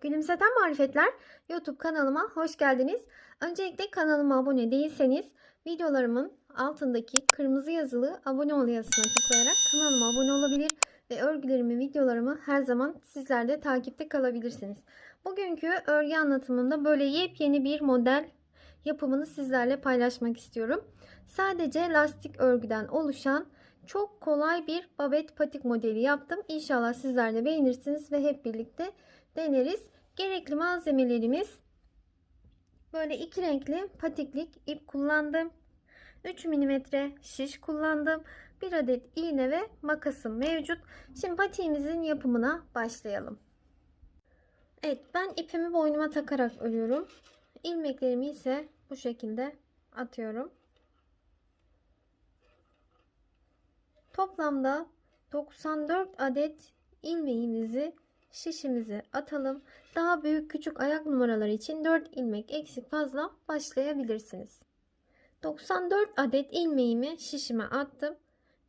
Gülümseten Marifetler YouTube kanalıma hoş geldiniz. Öncelikle kanalıma abone değilseniz videolarımın altındaki kırmızı yazılı abone ol yazısına tıklayarak kanalıma abone olabilir ve örgülerimi, videolarımı her zaman sizler de takipte kalabilirsiniz. Bugünkü örgü anlatımında böyle yepyeni bir model yapımını sizlerle paylaşmak istiyorum. Sadece lastik örgüden oluşan çok kolay bir babet patik modeli yaptım. İnşallah sizler de beğenirsiniz ve hep birlikte deneriz. Gerekli malzemelerimiz böyle iki renkli patiklik ip kullandım. 3 mm şiş kullandım. 1 adet iğne ve makasım mevcut. Şimdi patiğimizin yapımına başlayalım. Evet ben ipimi boynuma takarak örüyorum. İlmeklerimi ise bu şekilde atıyorum. Toplamda 94 adet ilmeğimizi şişimizi atalım. Daha büyük küçük ayak numaraları için 4 ilmek eksik fazla başlayabilirsiniz. 94 adet ilmeğimi şişime attım.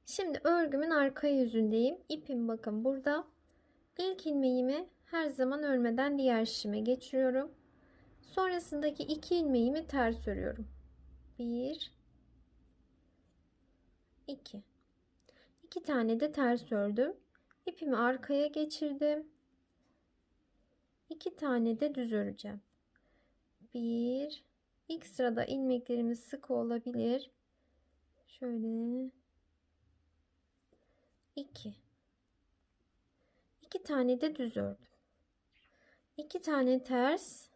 Şimdi örgümün arka yüzündeyim. İpim bakın burada. İlk ilmeğimi her zaman örmeden diğer şişime geçiriyorum. Sonrasındaki iki ilmeğimi ters örüyorum. 1 2 2 tane de ters ördüm. İpimi arkaya geçirdim. 2 tane de düz öreceğim. 1 ilk sırada ilmeklerimiz sık olabilir. Şöyle 2 2 tane de düz ördüm. 2 tane ters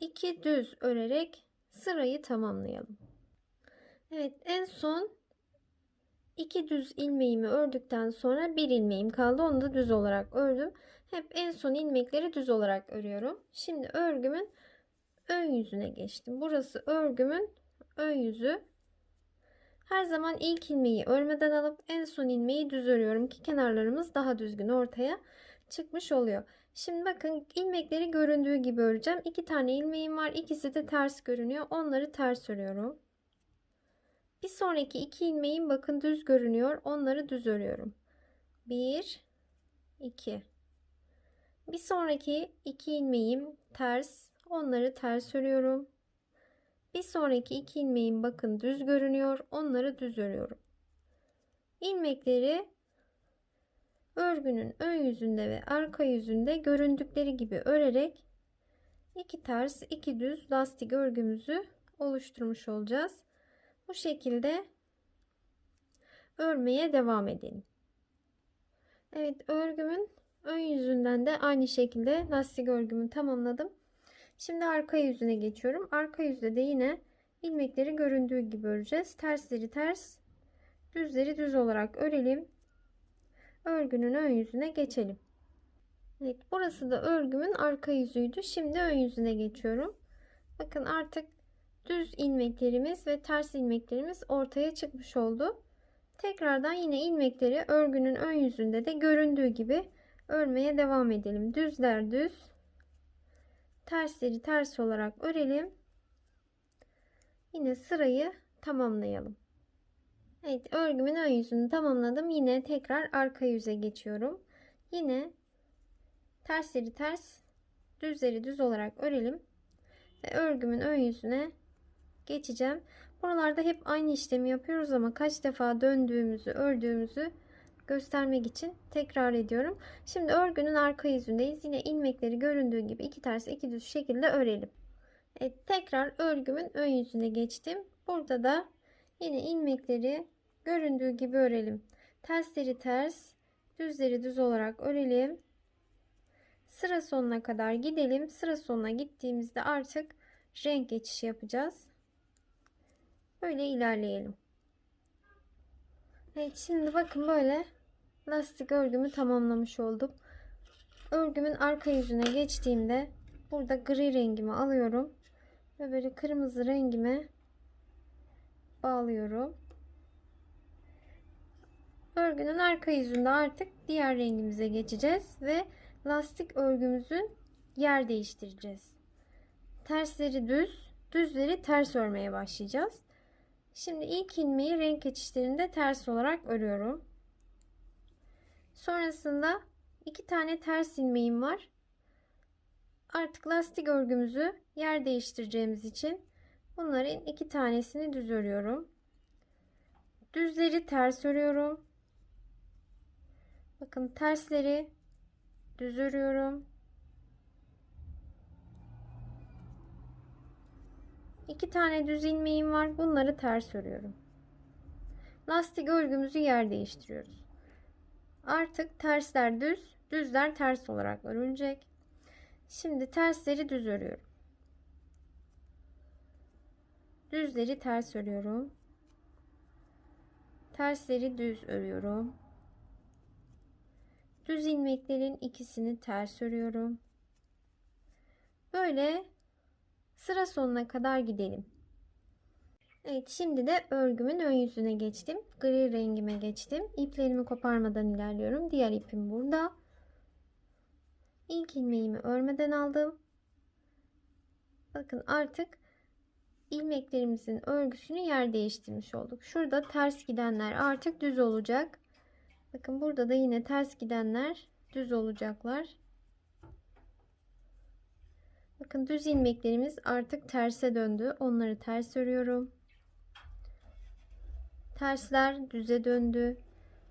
2 düz örerek sırayı tamamlayalım. Evet en son 2 düz ilmeğimi ördükten sonra bir ilmeğim kaldı. Onu da düz olarak ördüm. Hep en son ilmekleri düz olarak örüyorum. Şimdi örgümün ön yüzüne geçtim. Burası örgümün ön yüzü. Her zaman ilk ilmeği örmeden alıp en son ilmeği düz örüyorum ki kenarlarımız daha düzgün ortaya çıkmış oluyor. Şimdi bakın ilmekleri göründüğü gibi öreceğim. İki tane ilmeğim var. İkisi de ters görünüyor. Onları ters örüyorum. Bir sonraki iki ilmeğim bakın düz görünüyor. Onları düz örüyorum. 1 2 Bir sonraki iki ilmeğim ters. Onları ters örüyorum. Bir sonraki iki ilmeğim bakın düz görünüyor. Onları düz örüyorum. İlmekleri örgünün ön yüzünde ve arka yüzünde göründükleri gibi örerek iki ters iki düz lastik örgümüzü oluşturmuş olacağız. Bu şekilde örmeye devam edelim. Evet örgümün ön yüzünden de aynı şekilde lastik örgümü tamamladım. Şimdi arka yüzüne geçiyorum. Arka yüzde de yine ilmekleri göründüğü gibi öreceğiz. Tersleri ters, düzleri düz olarak örelim. Örgünün ön yüzüne geçelim. Evet burası da örgümün arka yüzüydü. Şimdi ön yüzüne geçiyorum. Bakın artık düz ilmeklerimiz ve ters ilmeklerimiz ortaya çıkmış oldu. Tekrardan yine ilmekleri örgünün ön yüzünde de göründüğü gibi örmeye devam edelim. Düzler düz, tersleri ters olarak örelim. Yine sırayı tamamlayalım. Evet örgümün ön yüzünü tamamladım. Yine tekrar arka yüze geçiyorum. Yine tersleri ters, düzleri düz olarak örelim. Ve örgümün ön yüzüne geçeceğim. Buralarda hep aynı işlemi yapıyoruz ama kaç defa döndüğümüzü, ördüğümüzü göstermek için tekrar ediyorum. Şimdi örgünün arka yüzündeyiz. Yine ilmekleri göründüğü gibi iki ters iki düz şekilde örelim. Evet, tekrar örgümün ön yüzüne geçtim. Burada da yine ilmekleri göründüğü gibi örelim. Tersleri ters, düzleri düz olarak örelim. Sıra sonuna kadar gidelim. Sıra sonuna gittiğimizde artık renk geçişi yapacağız. Böyle ilerleyelim. Evet şimdi bakın böyle lastik örgümü tamamlamış oldum. Örgümün arka yüzüne geçtiğimde burada gri rengimi alıyorum ve böyle kırmızı rengime bağlıyorum. Örgünün arka yüzünde artık diğer rengimize geçeceğiz ve lastik örgümüzün yer değiştireceğiz. Tersleri düz, düzleri ters örmeye başlayacağız. Şimdi ilk ilmeği renk geçişlerinde ters olarak örüyorum. Sonrasında iki tane ters ilmeğim var. Artık lastik örgümüzü yer değiştireceğimiz için bunların iki tanesini düz örüyorum. Düzleri ters örüyorum. Bakın tersleri düz örüyorum. İki tane düz ilmeğim var. Bunları ters örüyorum. Lastik örgümüzü yer değiştiriyoruz. Artık tersler düz, düzler ters olarak örülecek. Şimdi tersleri düz örüyorum. Düzleri ters örüyorum. Tersleri düz örüyorum. Düz ilmeklerin ikisini ters örüyorum. Böyle sıra sonuna kadar gidelim. Evet şimdi de örgümün ön yüzüne geçtim. Gri rengime geçtim. İplerimi koparmadan ilerliyorum. Diğer ipim burada. İlk ilmeğimi örmeden aldım. Bakın artık ilmeklerimizin örgüsünü yer değiştirmiş olduk. Şurada ters gidenler artık düz olacak. Bakın burada da yine ters gidenler düz olacaklar. Bakın düz ilmeklerimiz artık terse döndü. Onları ters örüyorum. Tersler düze döndü.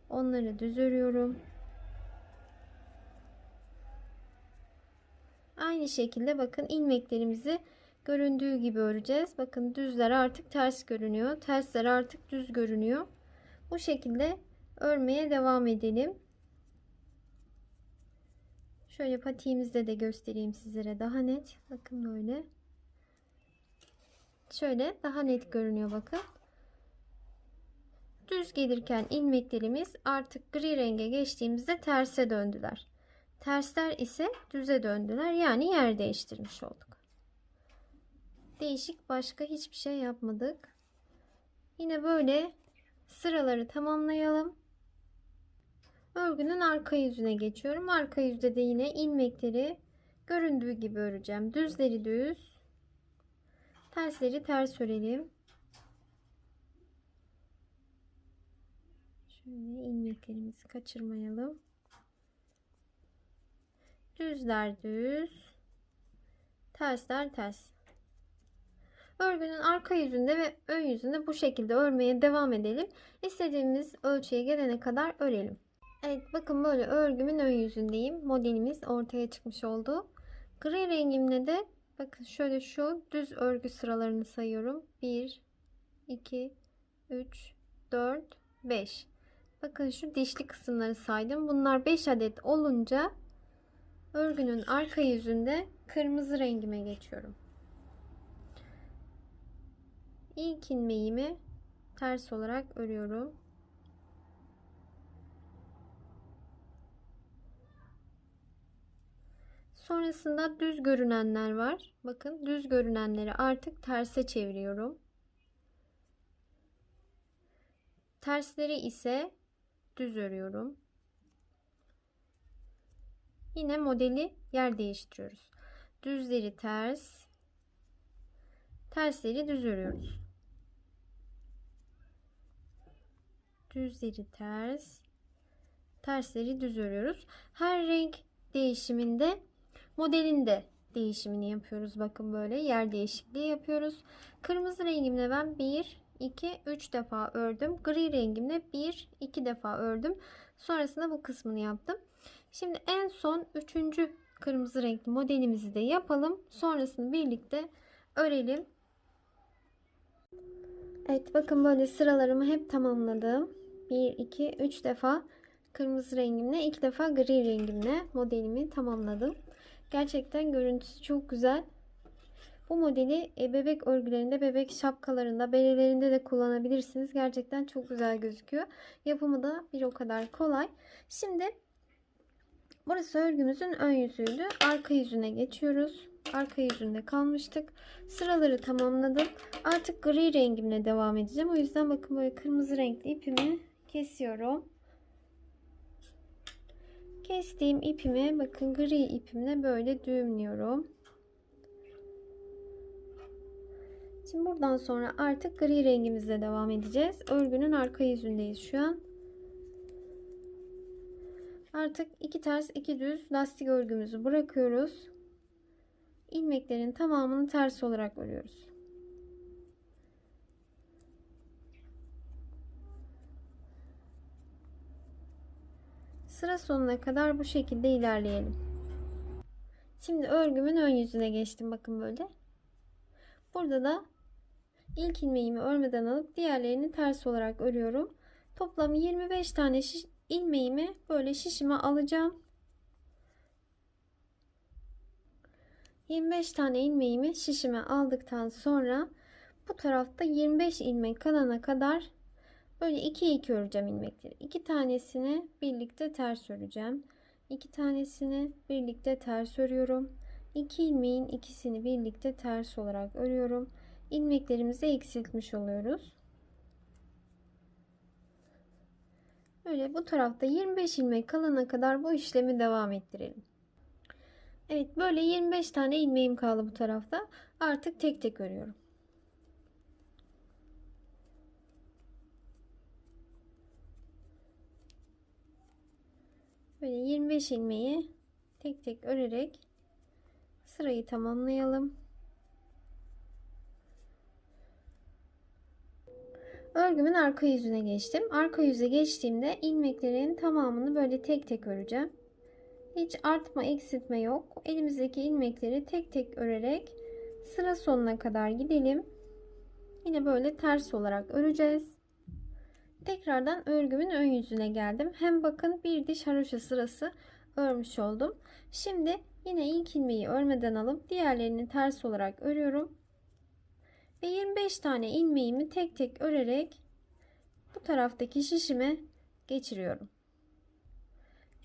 Onları düz örüyorum. Aynı şekilde bakın ilmeklerimizi göründüğü gibi öreceğiz. Bakın düzler artık ters görünüyor. Tersler artık düz görünüyor. Bu şekilde örmeye devam edelim. Şöyle patiğimizde de göstereyim sizlere daha net. Bakın böyle. Şöyle daha net görünüyor bakın. Düz gelirken ilmeklerimiz artık gri renge geçtiğimizde terse döndüler. Tersler ise düze döndüler. Yani yer değiştirmiş olduk. Değişik başka hiçbir şey yapmadık. Yine böyle sıraları tamamlayalım. Örgünün arka yüzüne geçiyorum. Arka yüzde de yine ilmekleri göründüğü gibi öreceğim. Düzleri düz, tersleri ters örelim. Şöyle ilmeklerimizi kaçırmayalım. Düzler düz, tersler ters. Örgünün arka yüzünde ve ön yüzünde bu şekilde örmeye devam edelim. İstediğimiz ölçüye gelene kadar örelim. Evet bakın böyle örgümün ön yüzündeyim. Modelimiz ortaya çıkmış oldu. Gri rengimle de bakın şöyle şu düz örgü sıralarını sayıyorum. 1, 2, 3, 4, 5. Bakın şu dişli kısımları saydım. Bunlar 5 adet olunca örgünün arka yüzünde kırmızı rengime geçiyorum. İlk ilmeğimi ters olarak örüyorum. Sonrasında düz görünenler var. Bakın düz görünenleri artık terse çeviriyorum. Tersleri ise düz örüyorum. Yine modeli yer değiştiriyoruz. Düzleri ters, tersleri düz örüyoruz. Düzleri ters, tersleri düz örüyoruz. Her renk değişiminde modelin de değişimini yapıyoruz. Bakın böyle yer değişikliği yapıyoruz. Kırmızı rengimle ben 1, 2, 3 defa ördüm. Gri rengimle 1, 2 defa ördüm. Sonrasında bu kısmını yaptım. Şimdi en son 3. kırmızı renkli modelimizi de yapalım. Sonrasını birlikte örelim. Evet bakın böyle sıralarımı hep tamamladım. 1, 2, 3 defa kırmızı rengimle 2 defa gri rengimle modelimi tamamladım. Gerçekten görüntüsü çok güzel. Bu modeli e, bebek örgülerinde, bebek şapkalarında, belelerinde de kullanabilirsiniz. Gerçekten çok güzel gözüküyor. Yapımı da bir o kadar kolay. Şimdi burası örgümüzün ön yüzüydü. Arka yüzüne geçiyoruz. Arka yüzünde kalmıştık. Sıraları tamamladım. Artık gri rengimle devam edeceğim. O yüzden bakın böyle kırmızı renkli ipimi kesiyorum. Kestiğim ipimi bakın gri ipimle böyle düğümlüyorum. Şimdi buradan sonra artık gri rengimizle devam edeceğiz. Örgünün arka yüzündeyiz şu an. Artık iki ters iki düz lastik örgümüzü bırakıyoruz. İlmeklerin tamamını ters olarak örüyoruz. Sıra sonuna kadar bu şekilde ilerleyelim. Şimdi örgümün ön yüzüne geçtim bakın böyle. Burada da ilk ilmeğimi örmeden alıp diğerlerini ters olarak örüyorum. Toplam 25 tane şiş, ilmeğimi böyle şişime alacağım. 25 tane ilmeğimi şişime aldıktan sonra bu tarafta 25 ilmek kalana kadar böyle 2 2 öreceğim ilmekleri. 2 tanesini birlikte ters öreceğim. 2 tanesini birlikte ters örüyorum. 2 ilmeğin ikisini birlikte ters olarak örüyorum. İlmeklerimizi eksiltmiş oluyoruz. Böyle bu tarafta 25 ilmek kalana kadar bu işlemi devam ettirelim. Evet böyle 25 tane ilmeğim kaldı bu tarafta. Artık tek tek örüyorum. Böyle 25 ilmeği tek tek örerek sırayı tamamlayalım. Örgümün arka yüzüne geçtim. Arka yüze geçtiğimde ilmeklerin tamamını böyle tek tek öreceğim. Hiç artma eksiltme yok. Elimizdeki ilmekleri tek tek örerek sıra sonuna kadar gidelim. Yine böyle ters olarak öreceğiz. Tekrardan örgümün ön yüzüne geldim. Hem bakın bir diş haroşa sırası örmüş oldum. Şimdi yine ilk ilmeği örmeden alıp diğerlerini ters olarak örüyorum. Ve 25 tane ilmeğimi tek tek örerek bu taraftaki şişime geçiriyorum.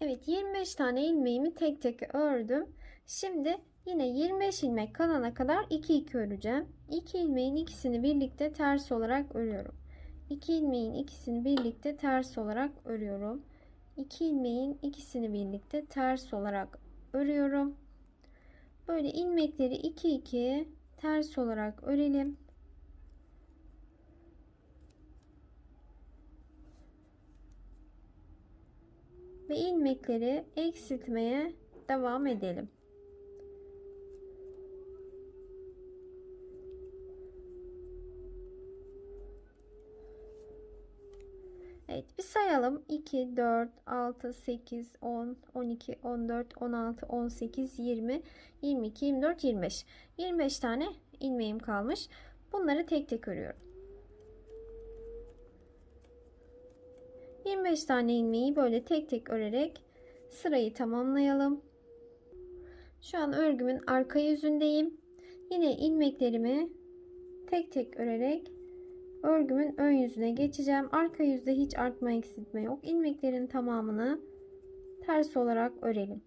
Evet 25 tane ilmeğimi tek tek ördüm. Şimdi yine 25 ilmek kalana kadar 2 2 öreceğim. 2 ilmeğin ikisini birlikte ters olarak örüyorum. 2 ilmeğin ikisini birlikte ters olarak örüyorum. 2 ilmeğin ikisini birlikte ters olarak örüyorum. Böyle ilmekleri 2 2 ters olarak örelim. Ve ilmekleri eksiltmeye devam edelim. Evet bir sayalım. 2, 4, 6, 8, 10, 12, 14, 16, 18, 20, 22, 24, 25. 25 tane ilmeğim kalmış. Bunları tek tek örüyorum. 25 tane ilmeği böyle tek tek örerek sırayı tamamlayalım. Şu an örgümün arka yüzündeyim. Yine ilmeklerimi tek tek örerek örgümün ön yüzüne geçeceğim. Arka yüzde hiç artma eksiltme yok. İlmeklerin tamamını ters olarak örelim.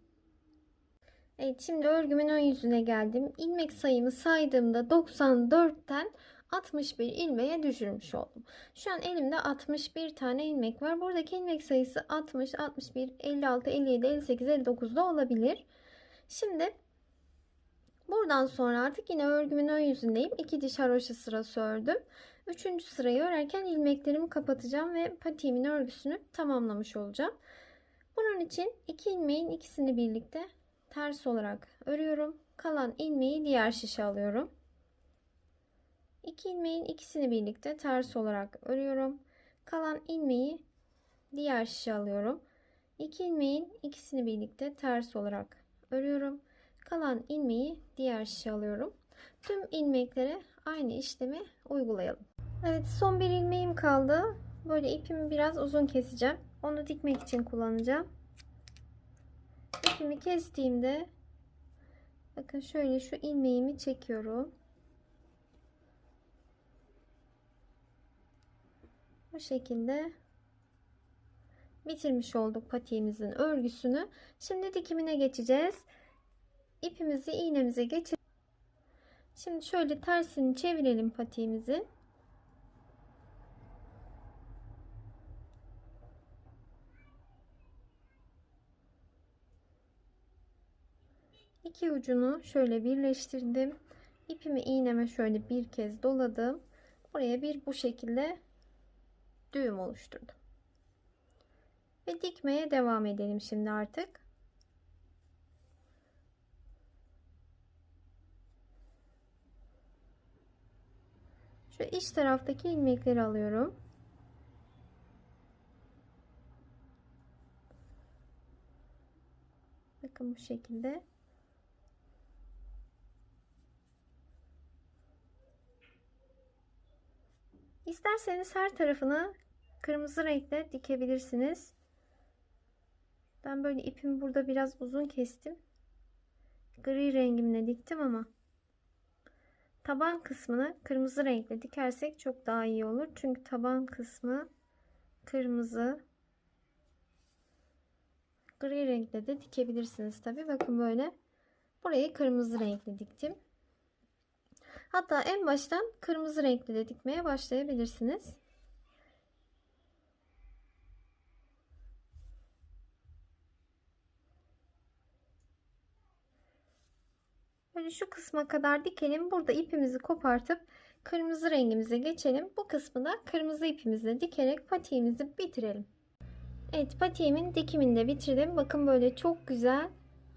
Evet şimdi örgümün ön yüzüne geldim. İlmek sayımı saydığımda 94'ten 61 ilmeğe düşürmüş oldum. Şu an elimde 61 tane ilmek var. Buradaki ilmek sayısı 60, 61, 56, 57, 58, 59 da olabilir. Şimdi buradan sonra artık yine örgümün ön yüzündeyim. 2 diş haroşa sırası ördüm. Üçüncü sırayı örerken ilmeklerimi kapatacağım ve patiğimin örgüsünü tamamlamış olacağım. Bunun için iki ilmeğin ikisini birlikte ters olarak örüyorum. Kalan ilmeği diğer şişe alıyorum. İki ilmeğin ikisini birlikte ters olarak örüyorum. Kalan ilmeği diğer şişe alıyorum. İki ilmeğin ikisini birlikte ters olarak örüyorum. Kalan ilmeği diğer şişe alıyorum. Tüm ilmeklere aynı işlemi uygulayalım. Evet son bir ilmeğim kaldı. Böyle ipimi biraz uzun keseceğim. Onu dikmek için kullanacağım. İpimi kestiğimde bakın şöyle şu ilmeğimi çekiyorum. Bu şekilde bitirmiş olduk patiğimizin örgüsünü. Şimdi dikimine geçeceğiz. İpimizi iğnemize geçirelim. Şimdi şöyle tersini çevirelim patiğimizi. İki ucunu şöyle birleştirdim. İpimi iğneme şöyle bir kez doladım. Buraya bir bu şekilde düğüm oluşturdum. Ve dikmeye devam edelim şimdi artık. Şu iç taraftaki ilmekleri alıyorum. Bakın bu şekilde. İsterseniz her tarafını kırmızı renkle dikebilirsiniz. Ben böyle ipimi burada biraz uzun kestim. Gri rengimle diktim ama taban kısmını kırmızı renkle dikersek çok daha iyi olur. Çünkü taban kısmı kırmızı gri renkle de dikebilirsiniz tabi. Bakın böyle burayı kırmızı renkle diktim. Hatta en baştan kırmızı renkli de dikmeye başlayabilirsiniz. Böyle şu kısma kadar dikelim. Burada ipimizi kopartıp kırmızı rengimize geçelim. Bu kısmı da kırmızı ipimizle dikerek patiğimizi bitirelim. Evet patiğimin dikimini de bitirdim. Bakın böyle çok güzel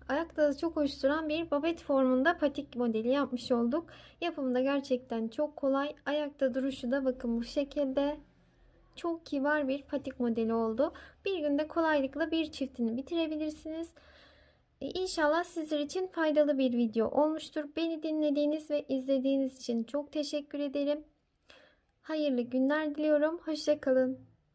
ayakta çok hoş duran bir babet formunda patik modeli yapmış olduk. Yapımı da gerçekten çok kolay. Ayakta duruşu da bakın bu şekilde. Çok kibar bir patik modeli oldu. Bir günde kolaylıkla bir çiftini bitirebilirsiniz. E, İnşallah sizler için faydalı bir video olmuştur. Beni dinlediğiniz ve izlediğiniz için çok teşekkür ederim. Hayırlı günler diliyorum. Hoşçakalın.